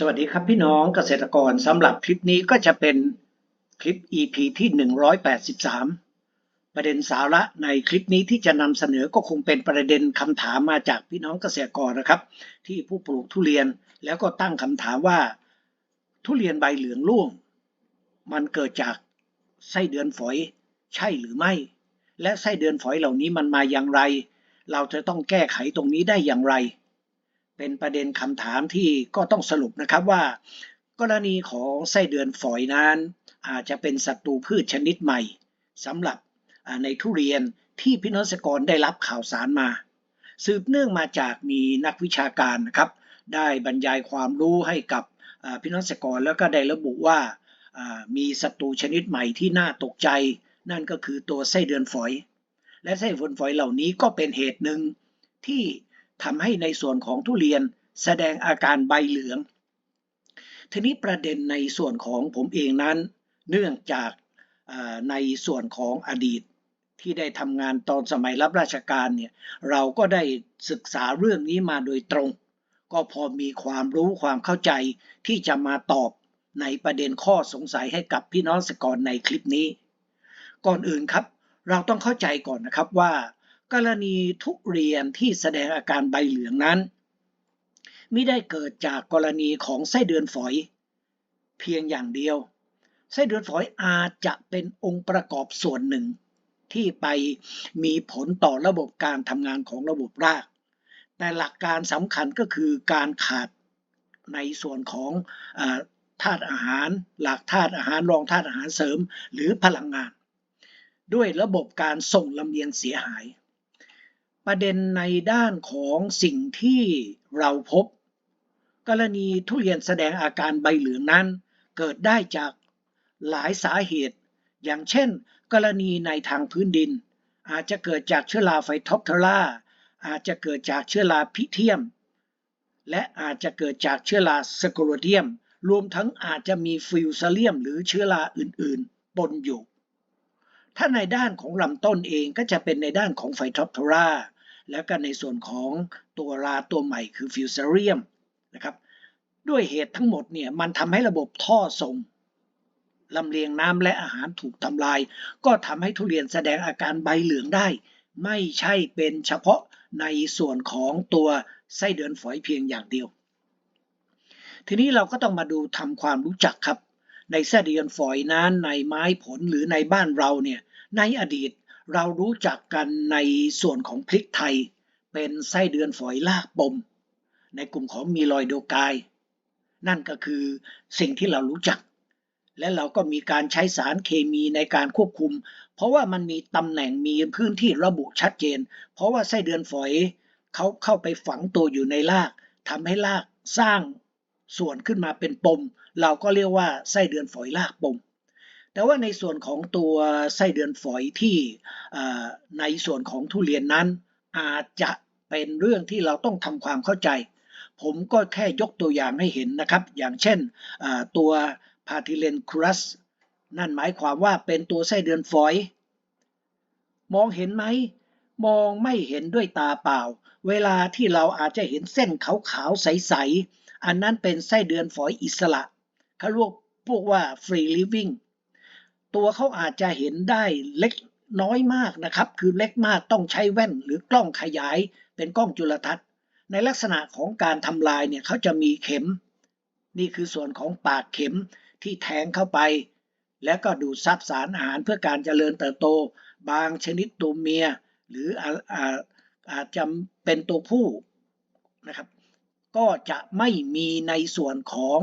สวัสดีครับพี่น้องเกษตรกรสำหรับคลิปนี้ก็จะเป็นคลิป EP ที่ 183 ประเด็นสาระในคลิปนี้ที่จะนำเสนอก็คงเป็นประเด็นคำถามมาจากพี่น้องเกษตรกรนะครับ ที่ผู้ปลูกทุเรียนแล้วก็ตั้งคำถามว่า ทุเรียนใบเหลืองร่วง มันเกิดจากไส้เดือนฝอยใช่หรือไม่ และไส้เดือนฝอยเหล่านี้มันมาอย่างไร เราจะต้องแก้ไขตรงนี้ได้อย่างไร เป็นประเด็นคำถามที่ก็ต้องสรุปนะครับว่า กรณีของไส้เดือนฝอยนั้น อาจจะเป็นศัตรูพืชชนิดใหม่สำหรับในทุเรียนที่พี่น้องเกษตรกรได้รับข่าวสารมา สืบเนื่องมาจากมีนักวิชาการนะครับ ได้บรรยายความรู้ให้กับพี่น้องเกษตรกรแล้วก็ได้ระบุว่าอ่ามีศัตรูชนิดใหม่ที่น่าตกใจ นั่นก็คือตัวไส้เดือนฝอย และไส้เดือนฝอยเหล่านี้ก็เป็นเหตุหนึ่งที่ ทำให้ในส่วนของทุเรียนแสดงอาการใบเหลือง ทีนี้ประเด็นในส่วนของผมเองนั้น เนื่องจากในส่วนของอดีตที่ได้ทำงานตอนสมัยรับราชการเนี่ยเราก็ได้ศึกษาเรื่องนี้มาโดยตรง ก็พอมีความรู้ความเข้าใจที่จะมาตอบในประเด็นข้อสงสัยให้กับพี่น้องเกษตรกรในคลิปนี้ ก่อนอื่นครับ เราต้องเข้าใจก่อนนะครับว่า กรณีทุเรียนที่แสดงอาการใบเหลืองนั้นไม่ได้เกิดจากกรณีของไส้เดือนฝอย เพียงอย่างเดียว ไส้เดือนฝอยอาจจะเป็นองค์ประกอบส่วนหนึ่ง ที่ไปมีผลต่อระบบการทำงานของระบบราก แต่หลักการสำคัญก็คือการขาดในส่วนของธาตุอาหาร หลักธาตุอาหารรองธาตุอาหารเสริม หรือพลังงาน ด้วยระบบการส่งลำเลียงเสียหาย ประเด็นในด้านของสิ่งที่เราพบ กรณีทุเรียนแสดงอาการใบเหลืองนั้น เกิดได้จากหลายสาเหตุ อย่างเช่น กรณีในทางพื้นดิน อาจจะเกิดจากเชื้อราไฟท็อปเทอราอาจจะเกิดจากเชื้อราพิเทียม และอาจจะเกิดจากเชื้อราสโกโรเดียม รวมทั้งอาจจะมีฟิวซาเลียม หรือเชื้อราอื่นๆปนอยู่ถ้าในด้านของลำต้นเองก็จะเป็นในด้านของไฟท็อปเทอรา แล้วก็ในส่วนของตัวราตัวใหม่คือฟิวเซเลียมนะครับด้วยเหตุทั้งหมดเนี่ยมันทำให้ระบบท่อส่งลำเลียงน้ำและอาหารถูกทำลาย ก็ทำให้ทุเรียนแสดงอาการใบเหลืองได้ ไม่ใช่เป็นเฉพาะในส่วนของตัวไส้เดือนฝอยเพียงอย่างเดียว ทีนี้เราก็ต้องมาดูทำความรู้จักครับ ในไส้เดือนฝอยนั้นในไม้ผลหรือในบ้านเราเนี่ยในอดีต เรารู้จักกันในส่วนของพริกไทย เป็นไส้เดือนฝอยลากปม ในกลุ่มของมีลอยโดกาย นั่นก็คือสิ่งที่เรารู้จัก และเราก็มีการใช้สารเคมีในการควบคุม เพราะว่ามันมีตำแหน่งมีพื้นที่ระบุชัดเจน เพราะว่าไส้เดือนฝอยเขาเข้าไปฝังตัวอยู่ในรากทำให้รากสร้างส่วนขึ้นมาเป็นปม เราก็เรียกว่าไส้เดือนฝอยรากปม แต่ว่าในส่วนของตัวไส้เดือนฝอยที่ในส่วนของทุเรียนนั้น อาจจะเป็นเรื่องที่เราต้องทำความเข้าใจ ผมก็แค่ยกตัวอย่างให้เห็นนะครับ อย่างเช่นตัวพาทิเลนครัสนั่นหมายความว่าเป็นตัวไส้เดือนฝอย มองเห็นไหม มองไม่เห็นด้วยตาเปล่า เวลาที่เราอาจจะเห็นเส้นขาวๆ ใส ๆ อันนั้นเป็นไส้เดือนฝอยอิสระเขาเรียกพวกว่า free living ตัวเขาอาจจะเห็นได้เล็กน้อยมากนะครับ คือเล็กมากต้องใช้แว่นหรือกล้องขยายเป็นกล้องจุลทรรศน์ ในลักษณะของการทำลายเนี่ยเขาจะมีเข็ม นี่คือส่วนของปากเข็มที่แทงเข้าไป แล้วก็ดูดซับสารอาหารเพื่อการเจริญเติบโต บางชนิดตัวเมีย หรืออาอาอาจจะเป็นตัวผู้นะครับ ก็จะไม่มีในส่วนของ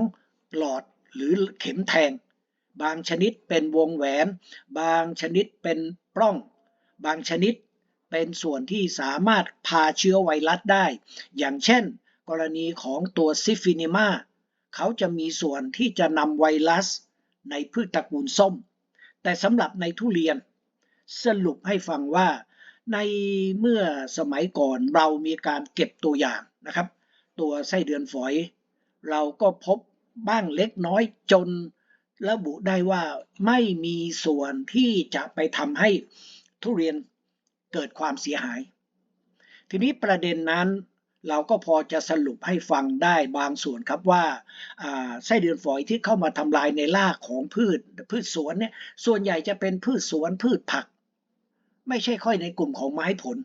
หลอดหรือเข็มแทง บางชนิดเป็นวงแหวน บางชนิดเป็นปล้อง บางชนิดเป็นส่วนที่สามารถพาเชื้อไวรัสได้ อย่างเช่น กรณีของตัวซิฟินิมาเขาจะมีส่วนที่จะนำไวรัสในพืชตระกูลส้ม แต่สำหรับในทุเรียน สรุปให้ฟังว่าในเมื่อสมัยก่อนเรามีการเก็บตัวอย่างนะครับ ตัวไส้เดือนฝอย เราก็พบบ้างเล็กน้อยจน ระบุได้ว่าไม่มีส่วนที่จะไปทำให้ทุเรียนเกิดความเสียหาย ทีนี้ประเด็นนั้นเราก็พอจะสรุปให้ฟังได้บางส่วนครับว่าไส้เดือนฝอยที่เข้ามาทำลายในรากของพืชพืชสวนเนี่ยส่วนใหญ่จะเป็นพืชสวนพืชผัก ไม่ใช่ค่อยในกลุ่มของไม้ผล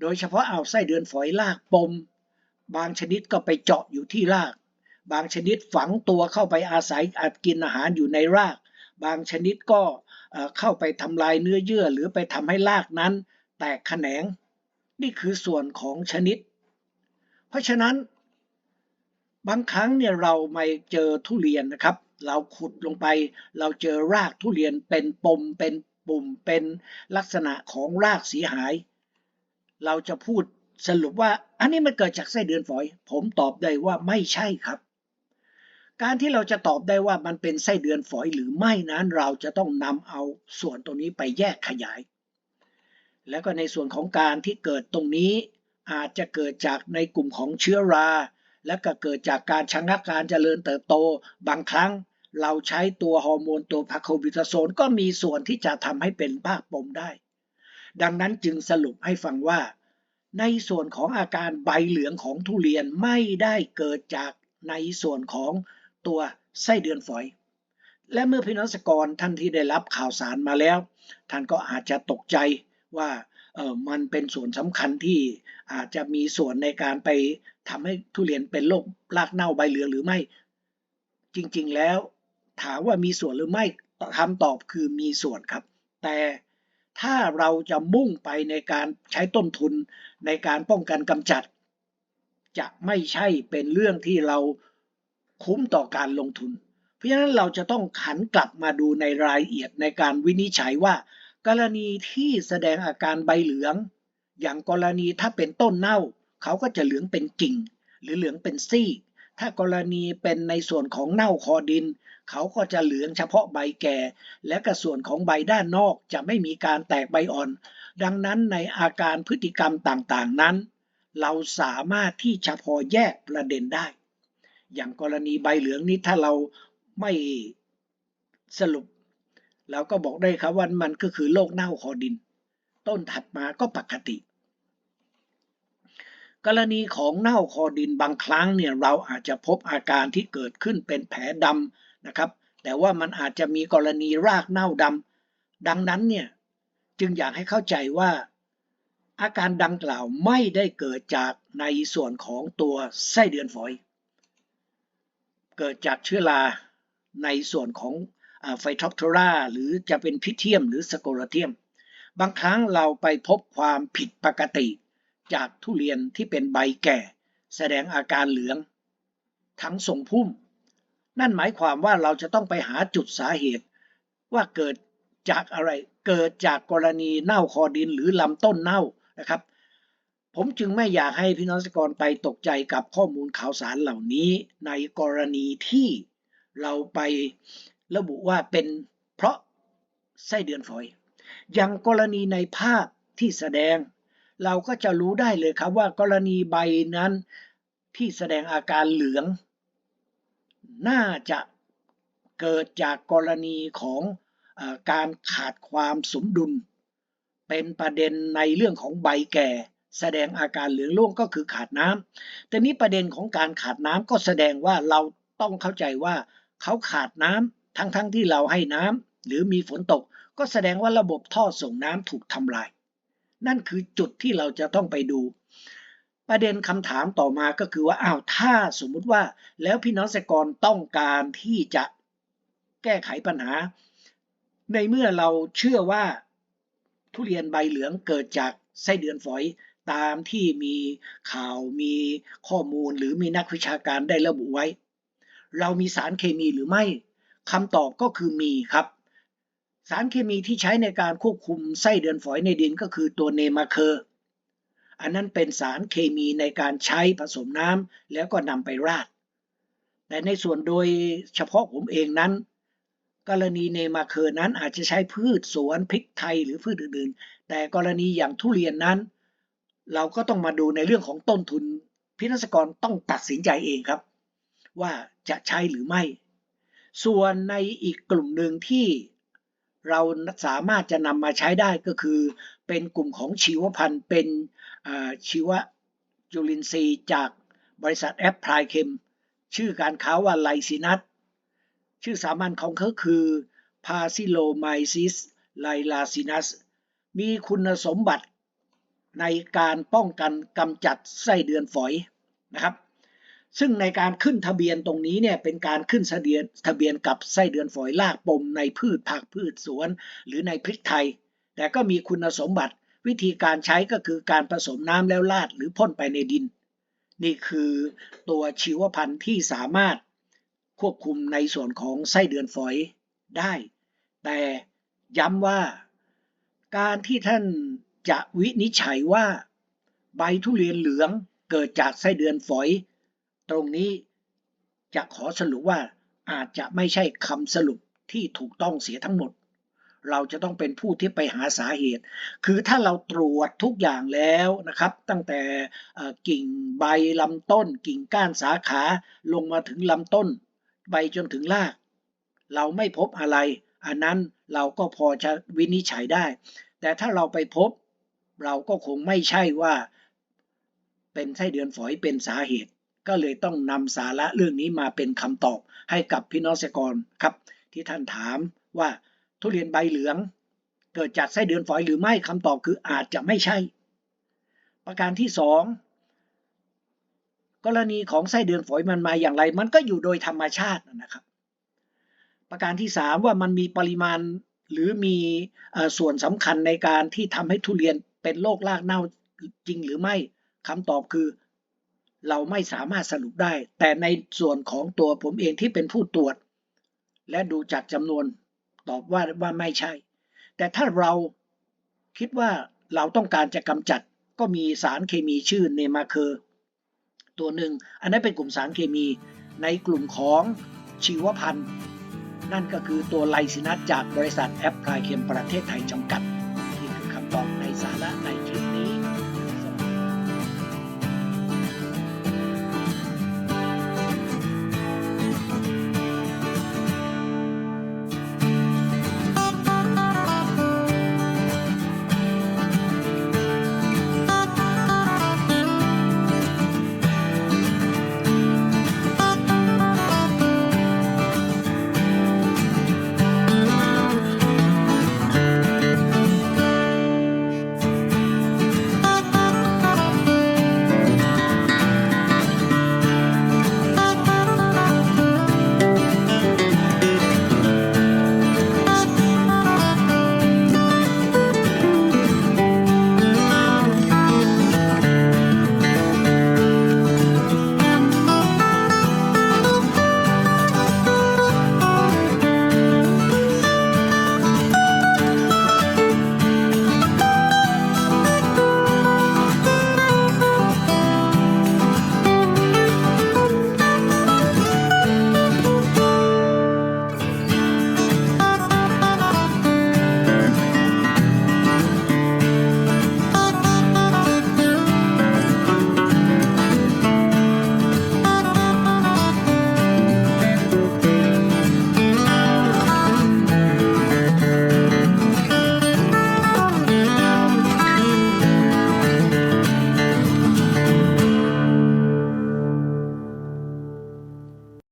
โดยเฉพาะเอาไส้เดือนฝอยรากปม บางชนิดก็ไปเจาะอยู่ที่ราก บางชนิดฝังตัวเข้าไปอาศัยอาจกินอาหารอยู่ในราก บางชนิดก็เข้าไปทำลายเนื้อเยื่อ หรือไปทำให้รากนั้นแตกแขนง นี่คือส่วนของชนิด เพราะฉะนั้น บางครั้งเนี่ยเราไม่เจอทุเรียนนะครับ เราขุดลงไป เราเจอรากทุเรียนเป็นปมเป็นปุ่มเป็นลักษณะของรากเสียหาย เราจะพูดสรุปว่าอันนี้มันเกิดจากไส้เดือนฝอย ผมตอบได้ว่าไม่ใช่ครับ การที่เราจะตอบได้ว่ามันเป็นไส้เดือนฝอยหรือไม่นั้นเราจะต้องนำเอาส่วนตรงนี้ไปแยกขยาย แล้วก็ในส่วนของการที่เกิดตรงนี้อาจจะเกิดจากในกลุ่มของเชื้อรา และก็เกิดจากการชะงักการเจริญเติบโต บางครั้งเราใช้ตัวฮอร์โมนตัวพาโคบิทาโซนก็มีส่วนที่จะทำให้เป็นภาคปมได้ ดังนั้นจึงสรุปให้ฟังว่า ในส่วนของอาการใบเหลืองของทุเรียนไม่ได้เกิดจากในส่วนของ ตัวไส้เดือนฝอย และเมื่อพี่น้องสกรท่านที่ได้รับข่าวสารมาแล้ว ท่านก็อาจจะตกใจว่าเออมันเป็นส่วนสำคัญที่อาจจะมีส่วนในการไปทำให้ทุเรียนเป็นโรครากเน่าใบเหลืองหรือไม่ จริงๆแล้วถามว่ามีส่วนหรือไม่คำตอบคือมีส่วนครับ แต่ถ้าเราจะมุ่งไปในการใช้ต้นทุนในการป้องกันกำจัด จะไม่ใช่เป็นเรื่องที่เรา คุ้มต่อการลงทุน เพราะฉะนั้นเราจะต้องขันกลับมาดูในรายละเอียดในการวินิจฉัยว่า กรณีที่แสดงอาการใบเหลือง อย่างกรณีถ้าเป็นต้นเน่า เขาก็จะเหลืองเป็นกิ่ง หรือเหลืองเป็นซี่ ถ้ากรณีเป็นในส่วนของเน่าคอดิน เขาก็จะเหลืองเฉพาะใบแก่ และก็ส่วนของใบด้านนอกจะไม่มีการแตกใบอ่อน ดังนั้นในอาการพฤติกรรมต่างๆนั้นเราสามารถที่จะพอแยกประเด็นได้ อย่างกรณีใบเหลืองนี้ถ้าเราไม่สรุปเราก็บอกได้ครับว่ามันก็คือโรคเน่าคอดิน ต้นถัดมาก็ปกติ กรณีของเน่าคอดินบางครั้งเนี่ยเราอาจจะพบอาการที่เกิดขึ้นเป็นแผลดำนะครับ แต่ว่ามันอาจจะมีกรณีรากเน่าดำดังนั้นเนี่ยจึงอยากให้เข้าใจว่าอาการดังกล่าวไม่ได้เกิดจากในส่วนของตัวไส้เดือนฝอย เกิดจากเชื้อราในส่วนของไฟท็อปทราหรือจะเป็นพิเทียมหรือสโกลเทียม บางครั้งเราไปพบความผิดปกติ จากทุเรียนที่เป็นใบแก่ แสดงอาการเหลือง ทั้งทรงพุ่ม นั่นหมายความว่าเราจะต้องไปหาจุดสาเหตุ ว่าเกิดจากอะไรเกิดจากกรณีเน่าคอดินหรือลำต้นเน่านะครับ ผมจึงไม่อยากให้พี่น้องสกรไปตกใจกับข้อมูลข่าวสารเหล่านี้ ในกรณีที่เราไประบุว่าเป็นเพราะไส้เดือนฝอย อย่างกรณีในภาพที่แสดง เราก็จะรู้ได้เลยครับว่ากรณีใบนั้นที่แสดงอาการเหลือง น่าจะเกิดจากกรณีของอการขาดความสมดุล เป็นประเด็นในเรื่องของใบแก่ แสดงอาการเหลืองร่วงก็คือขาดน้ำแต่นี้ประเด็นของการขาดน้ำก็แสดงว่าเราต้องเข้าใจว่าเขาขาดน้ำทั้งๆทที่เราให้น้ำหรือมีฝนตก ก็แสดงว่าระบบท่อส่งน้ำถูกทำลาย นั่นคือจุดที่เราจะต้องไปดู ประเด็นคำถามต่อมาก็คือว่าอ้าวถ้าสมมุติว่า แล้วพี่น้องเกษตรกรต้องการที่จะแก้ไขปัญหา ในเมื่อเราเชื่อว่าทุเรียนใบเหลืองเกิดจากไส้เดือนฝอย ตามที่มีข่าวมีข้อมูลหรือมีนักวิชาการได้ระบุไว้ เรามีสารเคมีหรือไม่คำตอบก็คือมีครับ สารเคมีที่ใช้ในการควบคุมไส้เดือนฝอยในดินก็คือตัวเนมาเคอร์อันนั้นเป็นสารเคมีในการใช้ผสมน้ำแล้วก็นำไปราด แต่ในส่วนโดยเฉพาะผมเองนั้น กรณีเนมาเคอร์นั้นอาจจะใช้พืชสวนพริกไทยหรือพืชอื่นๆ แต่กรณีอย่างทุเรียนนั้น เราก็ต้องมาดูในเรื่องของต้นทุน พินักกรต้องตัดสินใจเองครับ ว่าจะใช้หรือไม่ ส่วนในอีกกลุ่มหนึ่งที่เราสามารถจะนำมาใช้ได้ก็คือ เป็นกลุ่มของชีวพันธุ์เป็นชีวจุลินทรีย์จากบริษัทแอปพลายเคมชื่อการค้าว่าไลซินัสชื่อสามัญของเขาคือ p a s i l o m y c i s l y l a c i n u s มีคุณสมบัติ ในการป้องกันกำจัดไส้เดือนฝอยนะครับ ซึ่งในการขึ้นทะเบียนตรงนี้เนี่ยเป็นการขึ้นทะเบียนทะเบียนกับไส้เดือนฝอยลากปมในพืชผักพืชสวน หรือในพริกไทย แต่ก็มีคุณสมบัติวิธีการใช้ก็คือการผสมน้ำแล้วลาดหรือพ่นไปในดิน นี่คือตัวชีวพันธุ์ที่สามารถควบคุมในส่วนของไส้เดือนฝอยได้ แต่ย้ำว่าการที่ท่าน จะวินิจฉัยว่า ใบทุเรียนเหลืองเกิดจากไส้เดือนฝอย ตรงนี้จะขอสรุปว่าอาจจะไม่ใช่คำสรุปที่ถูกต้องเสียทั้งหมด เราจะต้องเป็นผู้ที่ไปหาสาเหตุ คือถ้าเราตรวจทุกอย่างแล้วนะครับ ตั้งแต่กิ่งใบลำต้น กิ่งก้านสาขาลงมาถึงลำต้น ใบจนถึงราก เราไม่พบอะไร อันนั้นเราก็พอจะวินิจฉัยได้ แต่ถ้าเราไปพบ เราก็คงไม่ใช่ว่า เป็นไส้เดือนฝอยเป็นสาเหตุ ก็เลยต้องนำสาระเรื่องนี้มาเป็นคำตอบให้กับพี่น้องเกษตรกรครับ ที่ท่านถามว่าทุเรียนใบเหลือง เกิดจากไส้เดือนฝอยหรือไม่คำตอบคืออาจจะไม่ใช่ ประการที่สองกรณีของไส้เดือนฝอยมันมาอย่างไร มันก็อยู่โดยธรรมชาตินะครับ ประการที่สามว่ามันมีปริมาณหรือมีอส่วนสำคัญในการที่ทำให้ทุเรียน เป็นโรครากเน่าจริงหรือไม่คำตอบคือ เราไม่สามารถสรุปได้ แต่ในส่วนของตัวผมเองที่เป็นผู้ตรวจ และดูจากจำนวนตอบว่าว่าไม่ใช่ แต่ถ้าเราคิดว่าเราต้องการจะกำจัดก็มีสารเคมีชื่อเนมาเคอร์ตัวหนึ่ง อันนั้นเป็นกลุ่มสารเคมีในกลุ่มของชีวพันธุ์ นั่นก็คือตัวไลซินัสจากบริษัทแอปพลายเคมประเทศไทยจำกัด นี่คือคำตอบ sana, Nigeria.